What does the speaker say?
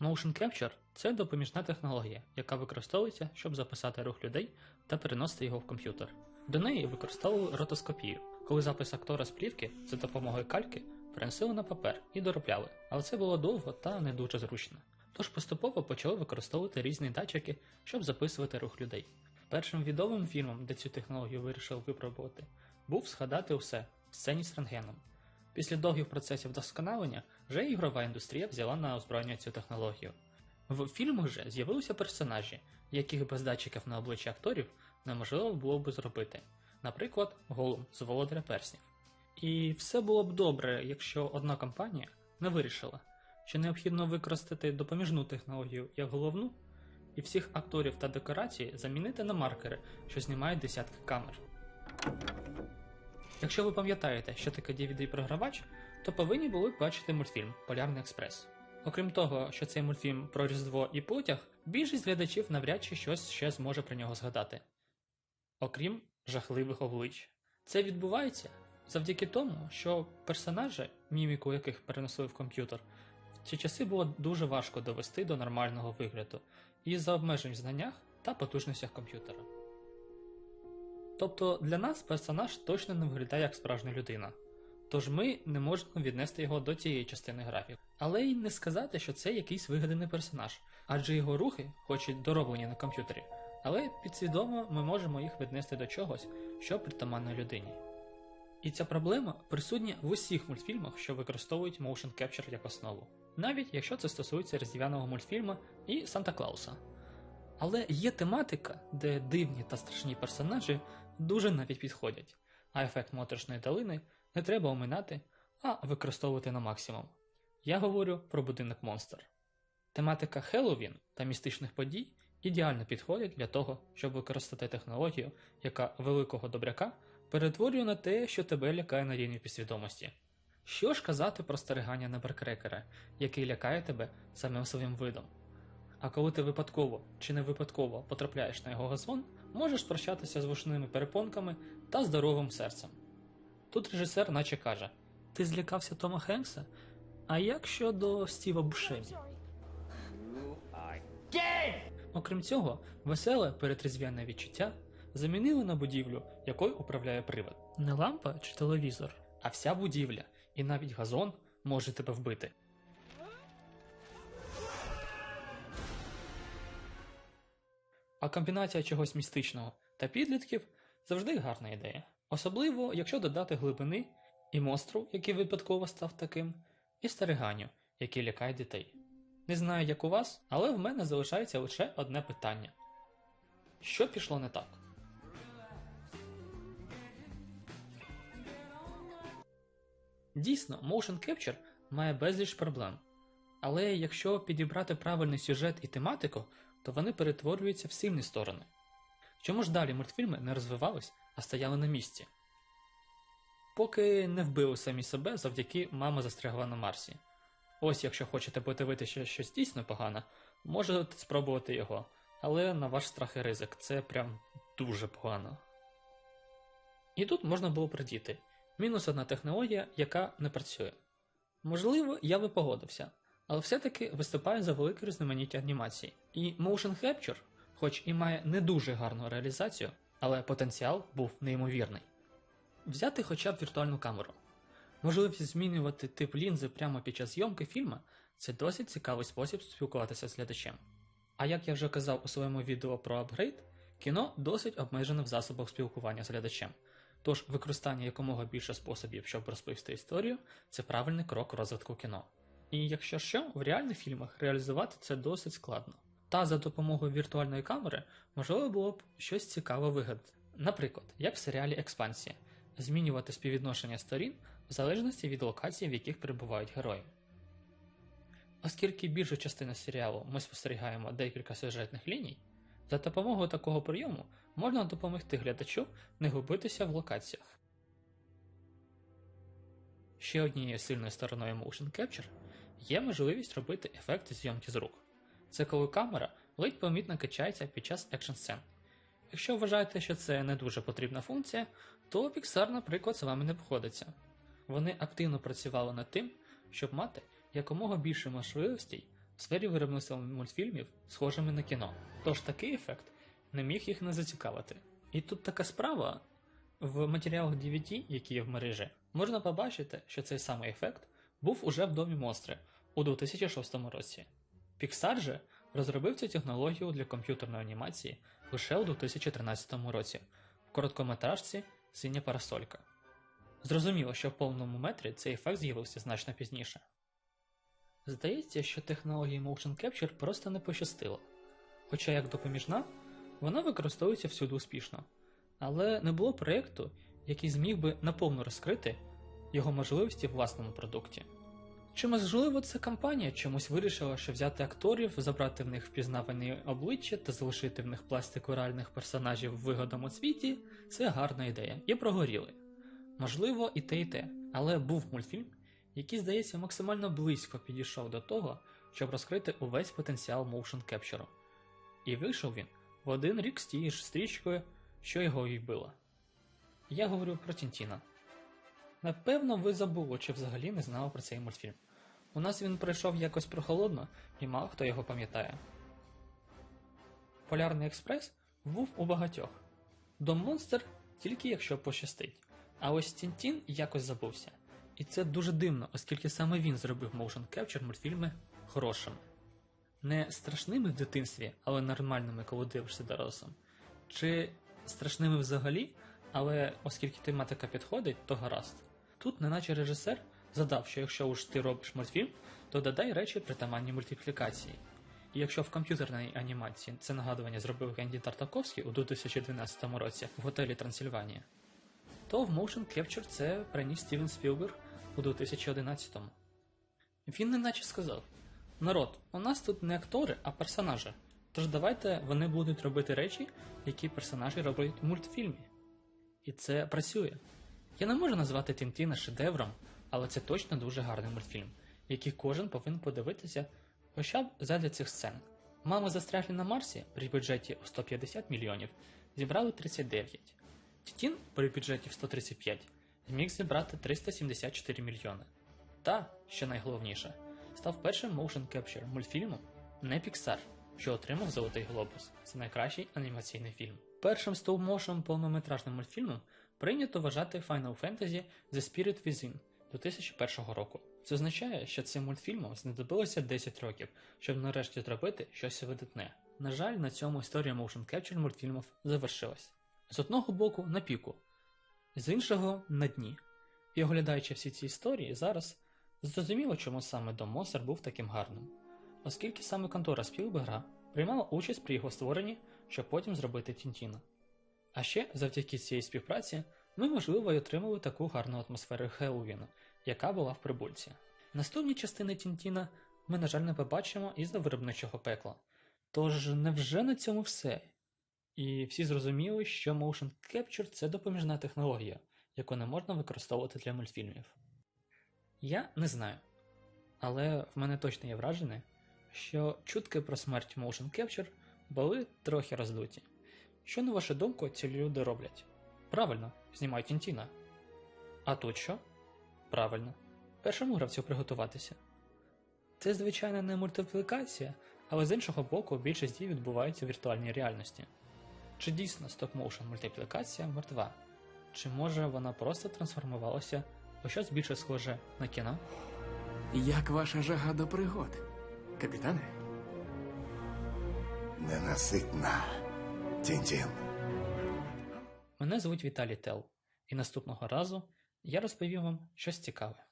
Motion Capture це допоміжна технологія, яка використовується, щоб записати рух людей та переносити його в комп'ютер. До неї використовували ротоскопію, коли запис актора з плівки за допомогою кальки переносили на папер і доробляли, але це було довго та не дуже зручно. Тож поступово почали використовувати різні датчики, щоб записувати рух людей. Першим відомим фільмом, де цю технологію вирішили випробувати, був згадати усе в сцені з рентгеном. Після довгих процесів вдосконалення вже ігрова індустрія взяла на озброєння цю технологію. В фільмах же з'явилися персонажі, яких без датчиків на обличчі акторів неможливо було б зробити, наприклад, Голум з Володаря Перснів. І все було б добре, якщо одна компанія не вирішила, що необхідно використати допоміжну технологію як головну, і всіх акторів та декорації замінити на маркери, що знімають десятки камер. Якщо ви пам'ятаєте, що таке DVD-програвач, то повинні були бачити мультфільм Полярний експрес. Окрім того, що цей мультфільм про Різдво і потяг, більшість глядачів навряд чи щось ще зможе про нього згадати. Окрім жахливих облич. Це відбувається завдяки тому, що персонажі, міміку яких переносили в комп'ютер, в ті часи було дуже важко довести до нормального вигляду із-за обмежень в знаннях та потужностях комп'ютера. Тобто для нас персонаж точно не виглядає як справжня людина. Тож ми не можемо віднести його до цієї частини графіки. Але й не сказати, що це якийсь вигаданий персонаж, адже його рухи, хоч і дороблені на комп'ютері, але підсвідомо ми можемо їх віднести до чогось, що притаманно людині. І ця проблема присутня в усіх мультфільмах, що використовують Motion Capture як основу, навіть якщо це стосується різдвяного мультфільму і Санта Клауса. Але є тематика, де дивні та страшні персонажі дуже навіть підходять, а ефект моторошної долини не треба оминати, а використовувати на максимум. Я говорю про будинок монстр. Тематика Хеллоуін та містичних подій ідеально підходить для того, щоб використати технологію, яка великого добряка перетворює на те, що тебе лякає на рівні підсвідомості. Що ж казати про стерегання неберкрекера, який лякає тебе самим своїм видом? А коли ти випадково чи не випадково потрапляєш на його газон, можеш прощатися з вушними перепонками та здоровим серцем. Тут режисер наче каже: Ти злякався Тома Хенкса? А як щодо Стіва Бушемі? Окрім цього, веселе перетрізвяне відчуття замінили на будівлю, якою управляє привид. Не лампа чи телевізор, а вся будівля, і навіть газон може тебе вбити. А комбінація чогось містичного та підлітків завжди гарна ідея. Особливо, якщо додати глибини і монстру, який випадково став таким, і стереганню, який лякає дітей. Не знаю, як у вас, але в мене залишається лише одне питання: що пішло не так? Дійсно, Motion Capture має безліч проблем. Але якщо підібрати правильний сюжет і тематику, то вони перетворюються в сильні сторони. Чому ж далі мультфільми не розвивались, а стояли на місці? Поки не вбили самі себе завдяки мама застрягла на Марсі. Ось, якщо хочете подивитися щось дійсно погане, можете спробувати його, але на ваш страх і ризик це прям дуже погано. І тут можна було придіти мінус одна технологія, яка не працює. Можливо, я би погодився, але все-таки виступає за велике різноманіття анімацій. І Motion Capture, хоч і має не дуже гарну реалізацію, але потенціал був неймовірний. Взяти хоча б віртуальну камеру. Можливість змінювати тип лінзи прямо під час зйомки фільму це досить цікавий спосіб спілкуватися з глядачем. А як я вже казав у своєму відео про апгрейд, кіно досить обмежене в засобах спілкування з глядачем. Тож використання якомога більше способів, щоб розповісти історію, це правильний крок розвитку кіно. І якщо що, в реальних фільмах реалізувати це досить складно. Та за допомогою віртуальної камери можливо було б щось цікаве вигадати. Наприклад, як в серіалі Експансія, змінювати співвідношення сторін в залежності від локацій, в яких перебувають герої. Оскільки більшу частину серіалу ми спостерігаємо декілька сюжетних ліній, за допомогою такого прийому можна допомогти глядачу не губитися в локаціях. Ще однією сильною стороною Motion Capture є можливість робити ефекти зйомки з рук. Це коли камера ледь помітно качається під час екшн сцен. Якщо вважаєте, що це не дуже потрібна функція, то Pixar, наприклад, з вами не походиться. Вони активно працювали над тим, щоб мати якомога більше можливостей в сфері виробництва мультфільмів схожими на кіно. Тож такий ефект не міг їх не зацікавити. І тут така справа в матеріалах DVD, які є в мережі, можна побачити, що цей самий ефект був уже в домі монстри у 2006 році. Pixar же розробив цю технологію для комп'ютерної анімації лише у 2013 році в короткометражці Синя парасолька. Зрозуміло, що в повному метрі цей ефект з'явився значно пізніше. Здається, що технології Motion Capture просто не пощастило. Хоча як допоміжна, вона використовується всюди успішно. Але не було проєкту, який зміг би наповну розкрити його можливості в власному продукті. Чи можливо ця компанія чомусь вирішила, що взяти акторів, забрати в них впізнавані обличчя та залишити в них пластику реальних персонажів в вигодному світі це гарна ідея, і прогоріли. Можливо, і те, і те, але був мультфільм, який, здається, максимально близько підійшов до того, щоб розкрити увесь потенціал motion capture. І вийшов він в один рік з тією ж стрічкою, що його і вбила. Я говорю про Тінтіна. Напевно, ви забули чи взагалі не знали про цей мультфільм. У нас він пройшов якось прохолодно, і мало хто його пам'ятає. Полярний експрес був у багатьох. Дом Монстр тільки якщо пощастить. А ось Тінтін якось забувся. І це дуже дивно, оскільки саме він зробив motion capture мультфільми хорошими. Не страшними в дитинстві, але нормальними, коли дивишся дорослим. Чи страшними взагалі, але оскільки тематика підходить, то гаразд. Тут, неначе режисер, задав, що якщо уж ти робиш мультфільм, то додай речі притаманні мультиплікації. І якщо в комп'ютерній анімації це нагадування зробив Генді Тартаковський у 2012 році в готелі Трансильванія, то в Motion Capture це приніс Стівен Спілберг у 2011-му. Він неначе сказав: Народ, у нас тут не актори, а персонажі. Тож давайте вони будуть робити речі, які персонажі роблять у мультфільмі. І це працює. Я не можу назвати Тінтіна шедевром, але це точно дуже гарний мультфільм, який кожен повинен подивитися хоча б задля цих сцен. Мами застряглі на Марсі при бюджеті у 150 мільйонів зібрали 39. Тітін при бюджеті в 135 зміг зібрати 374 мільйони. Та, що найголовніше, став першим motion capture мультфільмом не Pixar, що отримав Золотий Глобус за найкращий анімаційний фільм. Першим стоп-моушен повнометражним мультфільмом прийнято вважати Final Fantasy The Spirit Within 2001 року. Це означає, що цим мультфільмам знадобилося 10 років, щоб нарешті зробити щось видатне. На жаль, на цьому історія motion capture мультфільмів завершилась. З одного боку на піку, з іншого на дні. І оглядаючи всі ці історії, зараз зрозуміло, чому саме Дом Монстр був таким гарним, оскільки саме контора Спілберга приймала участь при його створенні, щоб потім зробити Тінтіна. А ще завдяки цієї співпраці ми, можливо, й отримали таку гарну атмосферу Хеллоуіну, яка була в прибульці. Наступні частини Тінтіна ми, на жаль, не побачимо із-за виробничого пекла. Тож невже на цьому все? І всі зрозуміли, що Motion Capture це допоміжна технологія, яку не можна використовувати для мультфільмів. Я не знаю. Але в мене точно є враження, що чутки про смерть Motion Capture були трохи роздуті. Що, на вашу думку, ці люди роблять? Правильно, знімають Тінтіна. А тут що? Правильно. Першому гравцю приготуватися. Це, звичайно, не мультиплікація, але з іншого боку, більшість дій відбувається в віртуальній реальності. Чи дійсно стоп-моушен мультиплікація мертва? Чи може вона просто трансформувалася у щось більше схоже на кіно? Як ваша жага до пригод, капітане? Ненаситна. Тінтін. Мене звуть Віталій Тел, і наступного разу я розповім вам щось цікаве.